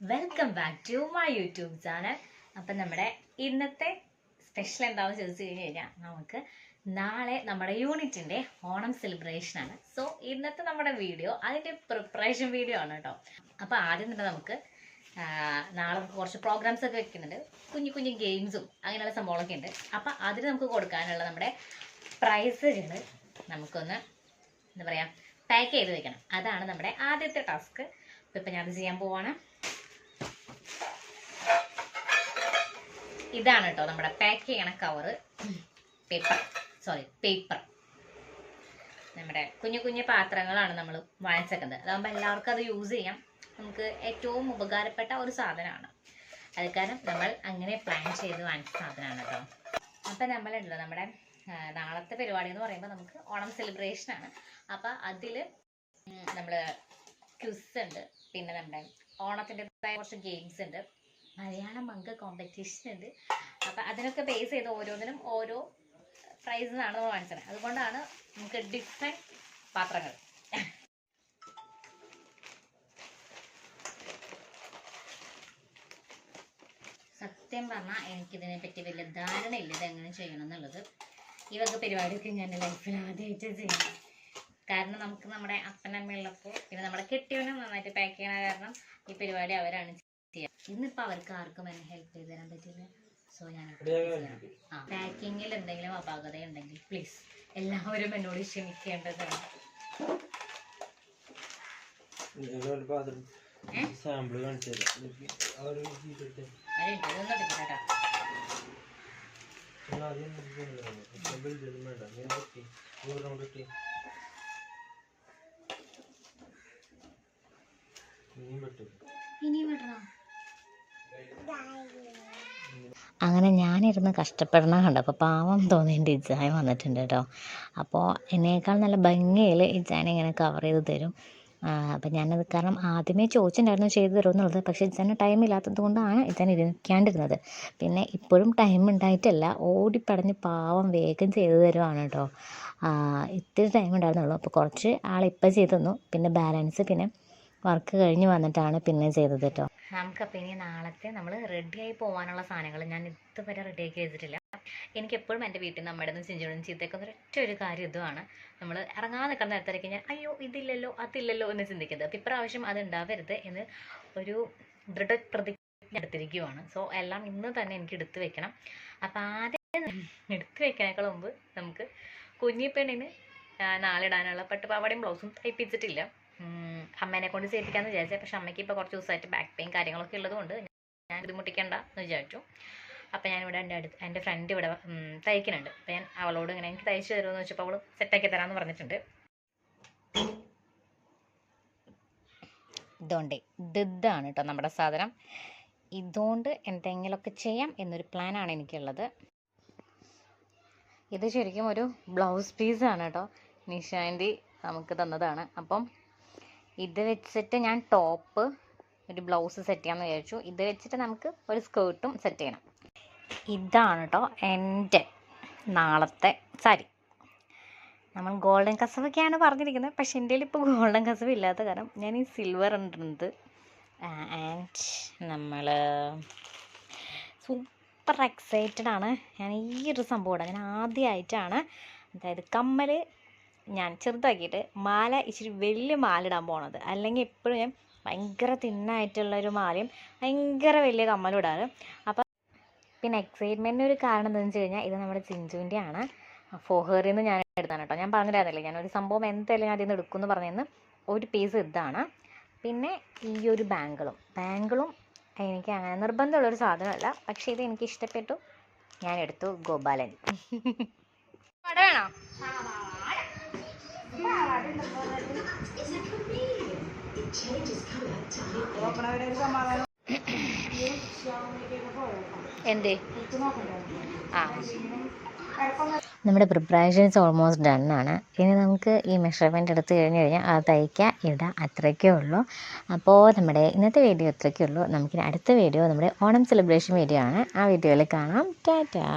Welcome back to my YouTube channel അപ്പം നമ്മുടെ ഇന്നത്തെ സ്പെഷ്യൽ എന്താണെന്ന് ചോദിച്ചു കഴിഞ്ഞ് കഴിഞ്ഞാൽ നമുക്ക് നാളെ നമ്മുടെ യൂണിറ്റിന്റെ ഓണം സെലിബ്രേഷൻ ആണ്. സോ ഇന്നത്തെ നമ്മുടെ വീഡിയോ അതിന്റെ പ്രിപ്പറേഷൻ വീഡിയോ ആണ് കേട്ടോ അപ്പോൾ ആദ്യം തന്നെ നമുക്ക് നാളെ കുറച്ച് പ്രോഗ്രാംസ് ഒക്കെ വെക്കുന്നുണ്ട്. കുഞ്ഞു കുഞ്ഞു ഗെയിംസും അങ്ങനെയുള്ള സംഭവങ്ങളൊക്കെ ഉണ്ട്. അപ്പം അതിന് നമുക്ക് കൊടുക്കാനുള്ള നമ്മുടെ പ്രൈസുകൾ നമുക്കൊന്ന് എന്താ പറയുക പാക്ക് ചെയ്ത് വെക്കണം. അതാണ് നമ്മുടെ ആദ്യത്തെ ടാസ്ക് അപ്പോൾ ഇപ്പം ഞാനത് ചെയ്യാൻ പോവാണ്. ഇതാണ് കേട്ടോ നമ്മുടെ പാക്ക് ചെയ്യണ കവറ് പേപ്പർ സോറി പേപ്പർ നമ്മുടെ കുഞ്ഞു കുഞ്ഞു പാത്രങ്ങളാണ് നമ്മൾ വാങ്ങിച്ചേക്കുന്നത്. അതാകുമ്പോൾ എല്ലാവർക്കും അത് യൂസ് ചെയ്യാം. നമുക്ക് ഏറ്റവും ഉപകാരപ്പെട്ട ഒരു സാധനമാണ്. അത് കാരണം നമ്മൾ അങ്ങനെ പ്ലാൻ ചെയ്ത് വാങ്ങിച്ച സാധനമാണ് കേട്ടോ. അപ്പം നമ്മളുണ്ടല്ലോ നമ്മുടെ നാളത്തെ പരിപാടി എന്ന് പറയുമ്പോൾ നമുക്ക് ഓണം സെലിബ്രേഷൻ ആണ്. അപ്പം അതിൽ നമ്മൾ ക്വിസ് ഉണ്ട്. പിന്നെ നമ്മുടെ ഓണത്തിന്റെതായ കുറച്ച് ഗെയിംസ് ഉണ്ട്. മലയാളം മങ്ക കോമ്പറ്റീഷൻ ഉണ്ട്. അപ്പം അതിനൊക്കെ ബേസ് ചെയ്ത് ഓരോന്നിനും ഓരോ പ്രൈസിനാണ് നമ്മൾ വാങ്ങിച്ചത്. അതുകൊണ്ടാണ് നമുക്ക് ഡിഫറെന്റ് പാത്രങ്ങൾ. സത്യം പറഞ്ഞാൽ എനിക്കിതിനെ പറ്റി വലിയ ധാരണയില്ല. എങ്ങനെ ചെയ്യണം എന്നുള്ളത്. ഈ വക പരിപാടിയൊക്കെ ഞാൻ ലൈഫിൽ ആദ്യമായിട്ട് ചെയ്യണം കാരണം നമുക്ക് നമ്മുടെ അപ്പനമ്മയുള്ളപ്പോൾ പിന്നെ നമ്മുടെ കെട്ടിയവനും നന്നായിട്ട് പാക്ക് ചെയ്യണ കാരണം ഈ പരിപാടി അവരാണ് ചെയ്യുക ഇന്നിപ്പോൾ അവർക്ക് ആർക്കും എന്നെ ഹെൽപ്പ് ചെയ്ത് തരാൻ പറ്റില്ല. സോ ഞാൻ ആ പാക്കിങ്ങിൽ എന്തെങ്കിലും അപാകത ഉണ്ടെങ്കിൽ പ്ലീസ് എല്ലാവരും എന്നോട് ക്ഷമിക്കേണ്ടതാണ്? സാമ്പിൾ കാണിച്ചു. ഇനിയും വെട്ട്. അങ്ങനെ ഞാനിരുന്ന് കഷ്ടപ്പെടണ കണ്ടപ്പോൾ പാവം തോന്നി എന്റെ ഇജായ വന്നിട്ടുണ്ട് കേട്ടോ. അപ്പോൾ എന്നേക്കാൾ നല്ല ഭംഗിയിൽ ഇജാനെ ഇങ്ങനെ കവർ ചെയ്ത് തരും. അപ്പം ഞാനത് കാരണം ആദ്യമേ ചോദിച്ചിട്ടുണ്ടായിരുന്നു ചെയ്തു തരുമെന്നുള്ളത് പക്ഷേ ഇജാന് ടൈം ഇല്ലാത്തത് കൊണ്ടാണ് ഇജാൻ ഇരിക്കാണ്ടിരുന്നത്. പിന്നെ ഇപ്പോഴും ടൈം ഉണ്ടായിട്ടല്ല ഓടിപ്പടഞ്ഞ് പാവം വേഗം ചെയ്തു തരുവാണ് കേട്ടോ. ഇത്തിരി ടൈം ഉണ്ടായിരുന്നുള്ളൂ. അപ്പോൾ കുറച്ച് ആളിപ്പോൾ ചെയ്തു തന്നു. പിന്നെ ബാലൻസ് പിന്നെ വർക്ക് കഴിഞ്ഞ് വന്നിട്ടാണ് പിന്നെ ചെയ്തത് കേട്ടോ. നമുക്കപ്പോൾ ഇനി നാളത്തെ നമ്മൾ റെഡിയായി പോകാനുള്ള സാധനങ്ങൾ ഞാൻ ഇതുവരെ റെഡിയാക്കി വെച്ചിട്ടില്ല. എനിക്ക് എപ്പോഴും എന്റെ വീട്ടിൽ നിന്ന് നമ്മുടെ ചിഞ്ചോടും ചീത്തയൊക്കെ ഒരൊറ്റ ഒരു കാര്യം ഇതുമാണ്. നമ്മൾ ഇറങ്ങാൻ നിൽക്കുന്ന നേരത്തേക്ക് ഞാൻ അയ്യോ ഇതില്ലല്ലോ അതില്ലല്ലോ എന്ന് ചിന്തിക്കുന്നത്. അപ്പോൾ ഇപ്രാവശ്യം അത് ഉണ്ടാവരുത് എന്ന് ഒരു ദൃഢപ്രതിജ്ഞ എടുത്തിരിക്കുവാണ്. സോ എല്ലാം ഇന്ന് തന്നെ എനിക്ക് എടുത്തു വെക്കണം. അപ്പോൾ ആദ്യം എടുത്തു വെക്കാനേക്കാളും മുമ്പ് നമുക്ക് കുഞ്ഞിപ്പെണ്ണിന് നാളിടാനുള്ള പട്ടുപാവാടയും ബ്ലൗസും തയ്പ്പിച്ചിട്ടില്ല. അമ്മേനെ കൊണ്ട് ചെയ്യിപ്പിക്കാമെന്ന് വിചാരിച്ചത് പക്ഷെ അമ്മയ്ക്ക് ഇപ്പോൾ കുറച്ച് ദിവസമായിട്ട് ബാക്ക് പെയിൻ കാര്യങ്ങളൊക്കെ ഉള്ളതുകൊണ്ട് ഞാൻ ബുദ്ധിമുട്ടിക്കണ്ട എന്ന് വിചാരിച്ചു. അപ്പോൾ ഞാനിവിടെ എന്റെ അടുത്ത് എന്റെ ഫ്രണ്ട് ഇവിടെ തയ്ക്കുന്നുണ്ട്. അപ്പോൾ ഞാൻ അവളോട് ഇങ്ങനെ എനിക്ക് തയ്ച്ചു തരുമെന്ന് വെച്ചപ്പോൾ അവൾ സെറ്റാക്കി തരാമെന്ന് പറഞ്ഞിട്ടുണ്ട്. ഇതുകൊണ്ട് ഇത് ഇതാണ് കേട്ടോ നമ്മുടെ സാധനം. ഇതുകൊണ്ട് എന്തെങ്കിലുമൊക്കെ ചെയ്യാം എന്നൊരു പ്ലാനാണ് എനിക്കുള്ളത്. ഇത് ശരിക്കും ഒരു ബ്ലൗസ് പീസാണ് കേട്ടോ. നിഷാന്തി നമുക്ക് തന്നതാണ്. അപ്പം ഇത് വെച്ചിട്ട് ഞാൻ ടോപ്പ് ഒരു ബ്ലൗസ് സെറ്റ് ചെയ്യാമെന്ന് വിചാരിച്ചു. ഇത് വെച്ചിട്ട് നമുക്ക് ഒരു സ്കേർട്ടും സെറ്റ് ചെയ്യണം. ഇതാണ് കേട്ടോ എന്റെ നാളത്തെ സാരി. നമ്മൾ ഗോൾഡൻ കസവൊക്കെയാണ് പറഞ്ഞിരിക്കുന്നത്. പക്ഷെ എന്റെ ഇപ്പോൾ ഗോൾഡൻ കസവ് ഇല്ലാത്ത കാരണം ഞാൻ ഈ സിൽവർ ഉണ്ടിരുന്നത് ആൻഡ് നമ്മൾ സൂപ്പർ എക്സൈറ്റഡ് ആണ്. ഞാൻ ഈ ഒരു സംഭവം ഞാൻ ആദ്യമായിട്ടാണ്. അതായത് കമ്മൽ ഞാൻ ചെറുതാക്കിയിട്ട് മാല ഇച്ചിരി വലിയ മാല ഇടാൻ പോണത്. അല്ലെങ്കിൽ എപ്പോഴും ഞാൻ ഭയങ്കര തിന്നായിട്ടുള്ള ഒരു മാലയും ഭയങ്കര വലിയ കമ്മലും ഇടാറ്. അപ്പം പിന്നെ എക്സൈറ്റ്മെന്റിന് ഒരു കാരണം എന്താണെന്ന് വെച്ച് കഴിഞ്ഞാൽ ഇത് നമ്മുടെ ചിഞ്ചുവിന്റെ ആണ് ഫോഹറിൽ നിന്ന് ഞാൻ എടുത്താണ് കേട്ടോ. ഞാൻ പറഞ്ഞിട്ടായിരുന്നില്ല ഒരു സംഭവം എന്തായാലും ഞാൻ അതിൽ നിന്ന് എടുക്കുമെന്ന് പറഞ്ഞതെന്ന് ഒരു പീസ് ഇതാണ്. പിന്നെ ഈ ഒരു ബാങ്കിളും ബാങ്കിളും എനിക്ക് അങ്ങനെ നിർബന്ധമുള്ളൊരു സാധനമല്ല. പക്ഷേ ഇത് എനിക്ക് ഇഷ്ടപ്പെട്ടു. ഞാൻ എടുത്തു ഗോപാലൻ. വേണോ? എന്തേ? ആ. നമ്മുടെ പ്രിപ്പറേഷൻസ് ഓൾമോസ്റ്റ് ഡൺ ആണ്. ഇനി നമുക്ക് ഈ മെഷർമെന്റ് എടുത്ത് കഴിഞ്ഞ് കഴിഞ്ഞാൽ അത് തയ്ക്കുക ഇടുക അത്രയ്ക്കേ ഉള്ളൂ. അപ്പോൾ നമ്മുടെ ഇന്നത്തെ വീഡിയോ അത്രയ്ക്കേ ഉള്ളൂ. നമുക്കിനി അടുത്ത വീഡിയോ നമ്മുടെ ഓണം സെലിബ്രേഷൻ വീഡിയോ ആണ്. ആ വീഡിയോയിൽ കാണാം. ടാറ്റാ